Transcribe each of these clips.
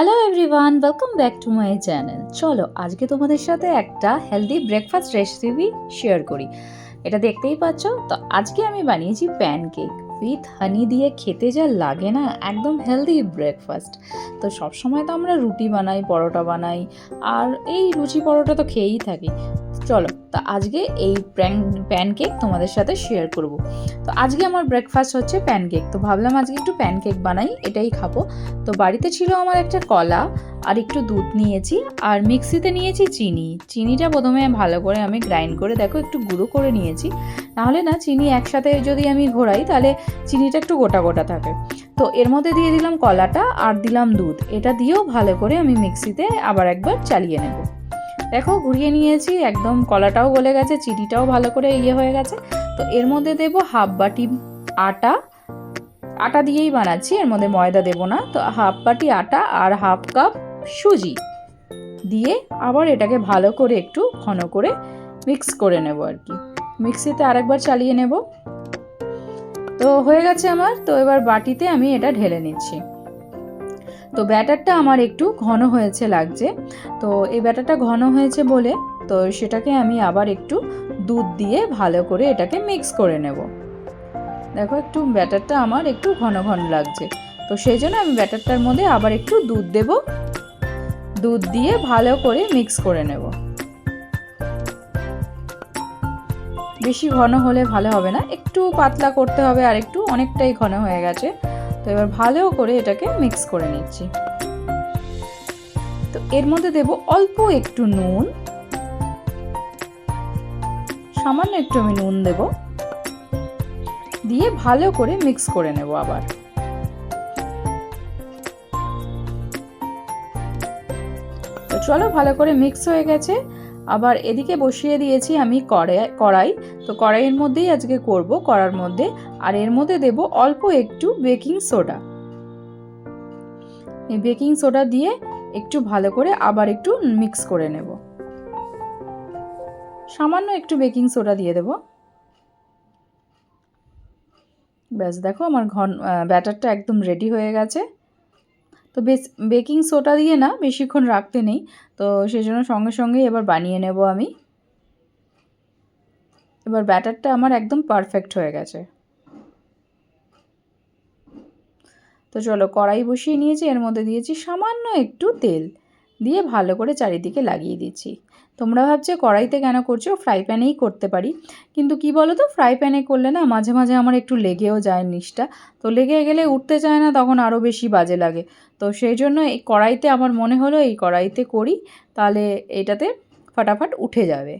Hello everyone welcome back to my channel চলো, আজকে তোমাদের সাথে একটা হেলদি ব্রেকফাস্ট রেসিপি শেয়ার করি। এটা দেখতেই পাচ্ছ? তো আজকে আমি বানিয়েছি প্যানকেক উইথ হানি দিয়ে খেতে যা লাগে না, একদম হেলদি ব্রেকফাস্ট তো সবসময় তো আমরা রুটি বানাই, পরোটা বানাই, আর এই রুচি পরোটা তো খেয়েই থাকি। চলো, তা আজকে এই প্যানকেক তোমাদের সাথে শেয়ার করব। তো আজকে আমার ব্রেকফাস্ট হচ্ছে প্যানকেক তো ভাবলাম আজকে একটু প্যানকেক বানাই, এটাই খাব। তো বাড়িতে ছিল আমার একটা কলা, আর একটু দুধ নিয়েছি, আর মিক্সিতে নিয়েছি চিনি। চিনিটা প্রথমে ভালো করে আমি গ্রাইন্ড করে, দেখো একটু গুঁড়ো করে নিয়েছি। নাহলে না, চিনি একসাথে যদি আমি ঘোরাই, তাহলে চিনিটা একটু গোটা গোটা থাকে। তো এর মধ্যে দিয়ে দিলাম কলাটা, আর দিলাম দুধ। এটা দিয়েও ভালো করে আমি মিক্সিতে আবার একবার চালিয়ে নেব। দেখো, ঘুরিয়ে নিয়েছি, একদম কলাটাও গলে গেছে, চিনিটাও ভালো করে ইয়ে হয়ে গেছে। তো এর মধ্যে দেব হাফ বাটি আটা। আটা দিয়েই বানাচ্ছি, এর মধ্যে ময়দা দেব না। তো হাফ বাটি আটা আর হাফ কাপ সুজি দিয়ে আবার এটাকে ভালো করে একটু ঘন করে মিক্স করে নেব আর কি। মিক্সিতে আরেকবার চালিয়ে নেব। তো হয়ে গেছে আমার। তো এবার বাটিতে আমি এটা ঢেলে নিচ্ছি। তো ব্যাটারটা আমার একটু ঘন হয়েছে লাগছে। তো এই ব্যাটারটা ঘন হয়েছে বলে তো সেটাকে আমি আবার একটু দুধ দিয়ে ভালো করে এটাকে মিক্স করে নেব। দেখো একটু ব্যাটারটা আমার একটু ঘন ঘন লাগছে। তো সেই জন্য আমি ব্যাটারটার মধ্যে আবার একটু দুধ দেব। দুধ দিয়ে ভালো করে মিক্স করে নেব। বেশি ঘন হলে ভালো হবে না। একটু পাতলা করতে হবে আর একটু অনেকটাই ঘন হয়ে গেছে। তো এবার ভালো করে এটাকে মিক্স করে নিচ্ছি। তো এর মধ্যে দেব অল্প একটু নুন। সামান্য একটু আমি নুন দেব। দিয়ে ভালো করে মিক্স করে নেব আবার। চলো ভালো করে মিক্স হয়ে গেছে। আবার এদিকে বসিয়ে দিয়েছি আমি কড়াই কড়াই। তো কড়াইয়ের মধ্যেই আজকে করব, কড়ার মধ্যে। আর এর মধ্যে দেব অল্প একটু বেকিং সোডা। এই বেকিং সোডা দিয়ে একটু ভালো করে আবার একটু মিক্স করে নেব। সামান্য একটু বেকিং সোডা দিয়ে দেব। ব্যাস, দেখো আমার ঘন ব্যাটারটা একদম রেডি হয়ে গেছে। তো বেশ বেকিং সোডা দিয়ে না বেশিক্ষণ রাখতে নেই। তো সেই জন্য সঙ্গে সঙ্গেই এবার বানিয়ে নেব আমি। এবার ব্যাটারটা আমার একদম পারফেক্ট হয়ে গেছে। তো চলো কড়াই বসিয়ে নিয়েছি, এর মধ্যে দিয়েছি সামান্য একটু তেল। দিয়ে ভালো করে চারিদিকে লাগিয়ে দিচ্ছি। তোমরা ভাবছ কড়াইতে কেন করছ? ফ্রাই প্যানেই করতে পারি। কিন্তু কি বলো তো ফ্রাই প্যানে করলে না মাঝে মাঝে আমার একটু লেগেও যায় নিচটা। তো লেগে গেলে উঠতে চায় না, তখন আরও বেশি বাজে লাগে। তো সেই জন্য এই কড়াইতে আমার মনে হলো এই কড়াইতে করি, তাহলে এটাতে ফাটাফাট উঠে যাবে।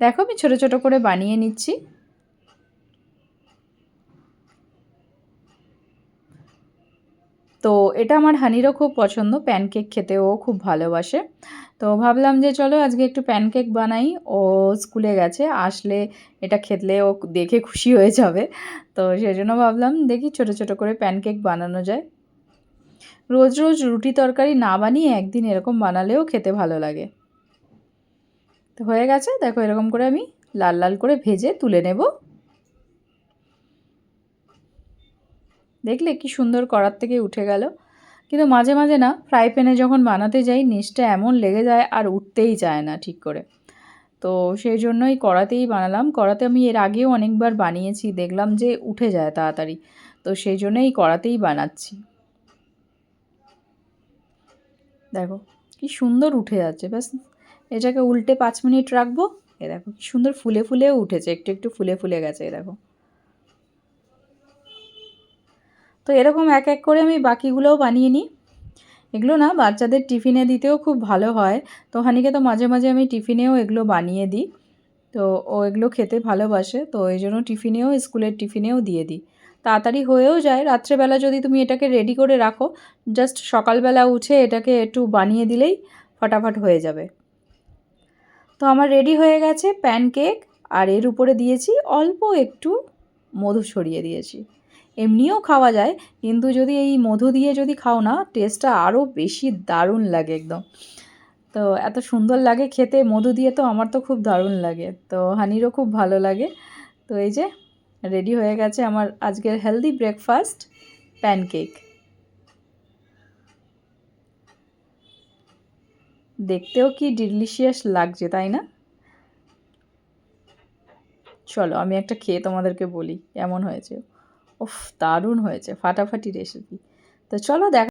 দেখো আমি ছোটো ছোটো করে বানিয়ে নিচ্ছি তো এটা আমার হানিরও খুব পছন্দ। প্যানকেক খেতেও খুব ভালোবাসে। তো ভাবলাম যে চলো আজকে একটু প্যানকেক বানাই। ও স্কুলে গেছে, আসলে এটা খেতলে ও দেখে খুশি হয়ে যাবে। তো সেই জন্য ভাবলাম দেখি ছোট ছোট করে প্যানকেক বানানো যায়। রোজ রোজ রুটি তরকারি না বানিয়ে একদিন এরকম বানালেও খেতে ভালো লাগে। তো হয়ে গেছে, দেখো এরকম করে আমি লাল লাল করে ভেজে তুলে নেব। দেখলে কি সুন্দর করার থেকে উঠে গেল। কিন্তু মাঝে মাঝে না ফ্রাই প্যানে যখন বানাতে যাই নিচটা এমন লেগে যায় আর উঠতেই চায় না ঠিক করে। তো সেই জন্যই কড়াতেই বানালাম। কড়াতে আমি এর আগেও অনেকবার বানিয়েছি, দেখলাম যে উঠে যায় তাড়াতাড়ি। তো সেই জন্যই কড়াতেই বানাচ্ছি। দেখো কি সুন্দর উঠে যাচ্ছে, ব্যাস। এটাকে উল্টে পাঁচ মিনিট রাখব। এ দেখো কি সুন্দর ফুলে ফুলেও উঠেছে, একটু একটু ফুলে ফুলে গেছে, এ দেখো। তো এরকম এক এক করে আমি বাকিগুলোও বানিয়ে নিই। এগুলো না বাচ্চাদের টিফিনে দিতেও খুব ভালো হয়। তো হানিকে তো মাঝে মাঝে আমি টিফিনেও এগুলো বানিয়ে দিই। তো ও এগুলো খেতে ভালোবাসে, তো এই জন্য টিফিনেও, স্কুলের টিফিনেও দিয়ে দিই। তাড়াতাড়ি হয়েও যায়। রাত্রেবেলা যদি তুমি এটাকে রেডি করে রাখো জাস্ট সকালবেলা উঠে এটাকে একটু বানিয়ে দিলেই ফটাফট হয়ে যাবে। তো আমার রেডি হয়ে গেছে প্যানকেক আর এর উপরে দিয়েছি অল্প একটু মধু ছড়িয়ে দিয়েছি। এমনিও খাওয়া যায়, কিন্তু যদি এই মধু দিয়ে যদি খাও না টেস্টটা আরও বেশি দারুণ লাগে একদম। তো এত সুন্দর লাগে খেতে, মধু দিয়ে তো আমার তো খুব দারুণ লাগে। তো হানিরও খুব ভালো লাগে। তো এই যে রেডি হয়ে গেছে আমার আজকের হেলদি ব্রেকফাস্ট প্যানকেক দেখতেও কি ডিলিশিয়াস লাগছে, তাই না? চলো, আমি একটা খেয়ে তোমাদেরকে বলি, কেমন হয়েছে। উফ দারুণ হয়েছে ফাটাফাটি রেসিপি তো চলো দেখ